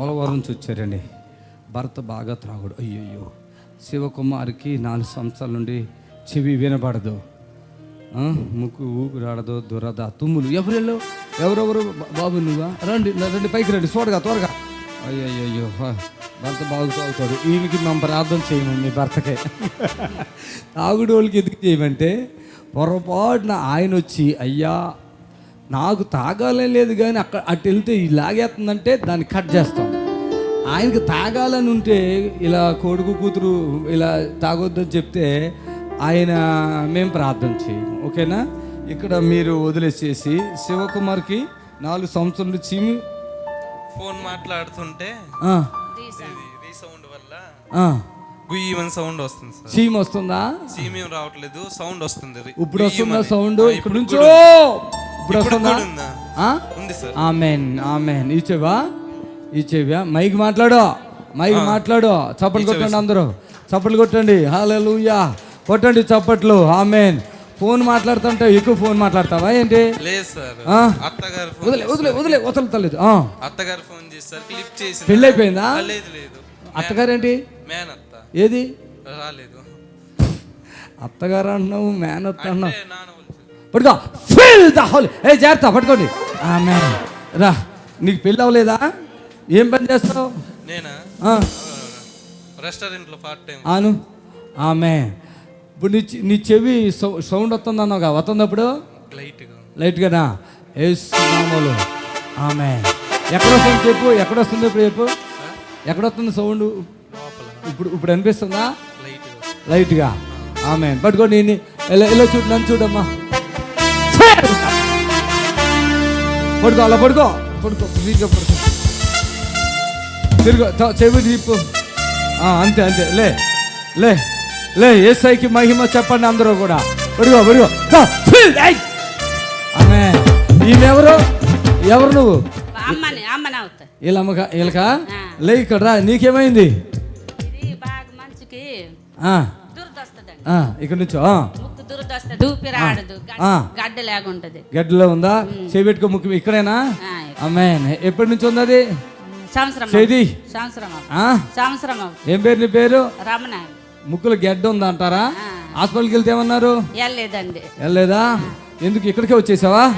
పోలవరం నుంచి వచ్చారండి భర్త బాగా త్రాగుడు. అయ్యయ్యో శివకుమార్కి నాలుగు సంవత్సరాల నుండి చెవి వినబడదు. ముక్కు ఊపిరాడదు దురద తుమ్ములు. ఎవరెళ్ళు ఎవరెవరు? బాబు నువ్వా? రండి రండి పైకి రండి. చూడగా త్వరగా. అయ్యయ్యో భర్త బాగు తాగుతాడు. ఈయనకి మనం ప్రార్థన చేయము మీ భర్తకే. తాగుడు వాళ్ళకి ఎందుకు చేయమంటే పొరపాటున ఆయన వచ్చి అయ్యా నాకు తాగాలని లేదు కానీ అక్కడ అటు వెళ్తే ఈ లాగేస్తుందంటే దాన్ని కట్ చేస్తాం. ఆయనకి తాగాలని ఉంటే ఇలా కొడుకు కూతురు ఇలా తాగొద్దని చెప్తే ఆయన మేము ప్రార్థన చేయము ఓకేనా? ఇక్కడ మీరు వదిలేసేసి శివకుమార్కి నాలుగు సంవత్సరాల నుంచి చీమి ఫోన్ మాట్లాడుతుంటే ఆ, ఇది రీసౌండ్ వల్ల గుయ్యమని సౌండ్ వస్తుంది సార్. చీమ వస్తుందా? సీమేం రావట్లేదు సౌండ్ వస్తుంది ఇప్పుడు వస్తుందా. సౌండ్? ఇప్పుడు నుంచో! ఇప్పుడు వస్తుందా? Amen amen. ఇచ్చేవా ఇచ్చేవా మైక్ మాట్లాడు. మైక్ మాట్లాడు. చప్పట్లు కొట్టండి అందరూ. చప్పట్లు కొట్టండి. హాలూయా కొట్టండి చప్పట్లు. ఆమెన్. ఫోన్ మాట్లాడుతుంటే ఎక్కువ ఫోన్ మాట్లాడతావా ఏంటి? అత్తగారు వదిలే వదిలే వదిలే వదలతలేదు. అత్తగారు ఫోన్ చేస్తారు. క్లిప్ చేసి పెళ్ళి అయిపోయిందా? లేదు లేదు. అత్తగారేంటి? మేనత్త ఏది? రాలేదు. అత్తగారు అంటున్నావు మేనత్త వాళ్ళు పట్టుకో. ఫిల్ ద హోల్ ఏ జాగ్రత్త పట్టుకోండి. ఆమె రా. నీకు పెళ్ళి అవ్వలేదా? ఏం పని చేస్తావు? నేనా? ఆ, రెస్టారెంట్లో పార్ట్ టైం ఆను ఆమె ఇప్పుడు నీ నీ చెవి సౌ- సౌండ్ వస్తుంది అన్నావుగా? వస్తుంది అప్పుడు లైట్గా లైట్గానా ఏసునామలు ఆమె ఎక్కడ వస్తుంది చెప్పు? ఎక్కడ వస్తుంది ఇప్పుడు చెప్పు? ఎక్కడ వస్తుంది సౌండ్? ఇప్పుడు ఇప్పుడు అనిపిస్తుందా? లైట్గా లైట్గా ఆమె పట్టుకో నేను ఇలా ఇలా చూడు నన్ను చూడమ్మా. పడుకో అలా పడుకో. పడుకో ఫ్రీగా పడుకో. తిరుగు చెవి తిప్పు ఆ, అంతే అంతే. లే లే లే ఏసైకి మహిమ చెప్పండి అందరూ కూడా. పడుకో పడుకో. ఆమె ఈమె ఎవరు ఎవరు నువ్వు వీళ్ళమ్మక వీళ్ళక లే ఇక్కడ రా నీకేమైంది? ఇక్కడ నుంచి గడ్డ- లేకుంటది గడ్డలో ఉందా? చేపెట్టుకో ముఖ్యం ఇక్కడేనా? ఆ, అమ్మే ఎప్పటి నుంచి ఉంది అది సంవత్సరం సంవత్సరం. ఏం పేరు నీ పేరు? రమణ ముక్కులు గడ్డ ఉందా అంటారా. హాస్పిటల్కి వెళ్తే ఏమన్నారు? వెళ్ళలేదండి. వెళ్ళలేదా? ఎందుకు ఇక్కడికే వచ్చేసావా!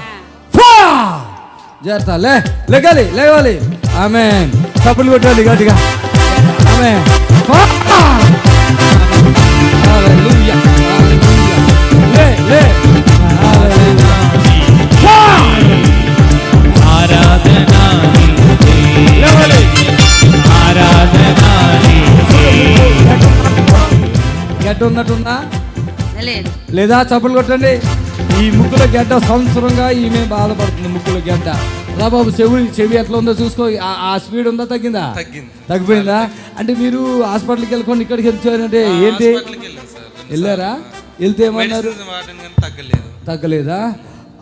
జాగ్రత్త. లే లేగాలి లేవాలి. ఆమె చప్పులు కొట్టాలి గట్టిగా. ఆమె గడ్డ ఉన్నట్టుందా లేదు. లేదా చప్పులు కొట్టండి. ఈ ముక్కుల గడ్డ సంవత్సరంగా ఈమె బాధపడుతుంది ముక్కుల గడ్డ. రా బాబు చెవి చెవి ఎట్లా ఉందో చూసుకో. ఆ- స్పీడ్ ఉందా తగ్గిందా? తగ్గింది. తగ్గిపోయిందా? అంటే మీరు హాస్పిటల్కి వెళ్ళకుండా ఇక్కడికి వచ్చారంటే ఏంటి? వెళ్ళారా? వెళ్తే ఏమన్నారు తగ్గలేదు. తగ్గలేదా?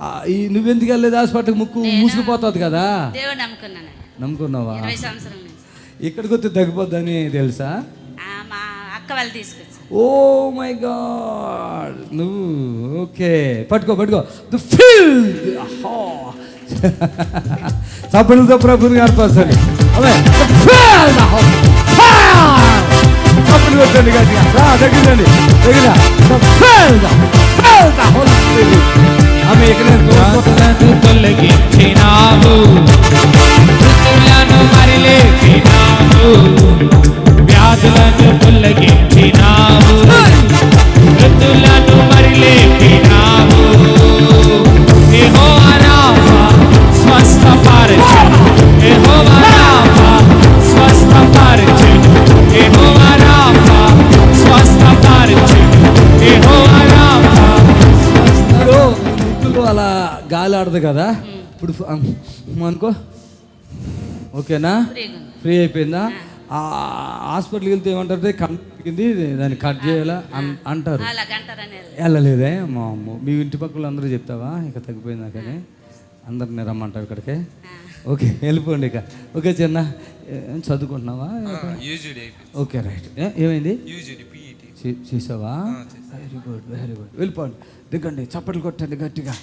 ఆ, ఈ నువ్వెందుకు వెళ్ళలేదు? హాస్పిటల్కి ముక్కు మూసుకుపోతుంది కదా? నమ్ముకున్నావా? ఇక్కడికి వస్తే తగ్గిపోద్దని తెలుసా? Oh my god! నువ్వు ఓకే. పట్టుకో పట్టుకో. ద ఫీల్ చప్పలతో ప్రభుని కనపరచాలి అవే చప్పలు కొట్టండి గట్టిగా. దగ్గరండి దగ్గర ఆమె ఆడదు కదా? ఇప్పుడు అనుకో. ఓకేనా. ఫ్రీ అయిపోయిందా? ఆ. హాస్పిటల్కి వెళ్తే ఏమంటారు? కంటింది దాన్ని కట్ చేయాలా? అంటారు. వెళ్ళలేదే? మా అమ్మ. మీ ఇంటి పక్కల అందరూ చెప్తావా? ఇక తగ్గిపోయిందా కానీ? అందరిని రమ్మంటావు ఇక్కడికి. ఓకే వెళ్ళిపోండి ఇక. ఓకే చిన్న. చదువుకుంటున్నావా? యూజీడీ అయిపోయింది. Okay right. ఏమైంది? చేసావా? Very good very good. వెళ్ళిపోండి. దిగండి చప్పట్లు కొట్టండి గట్టిగా.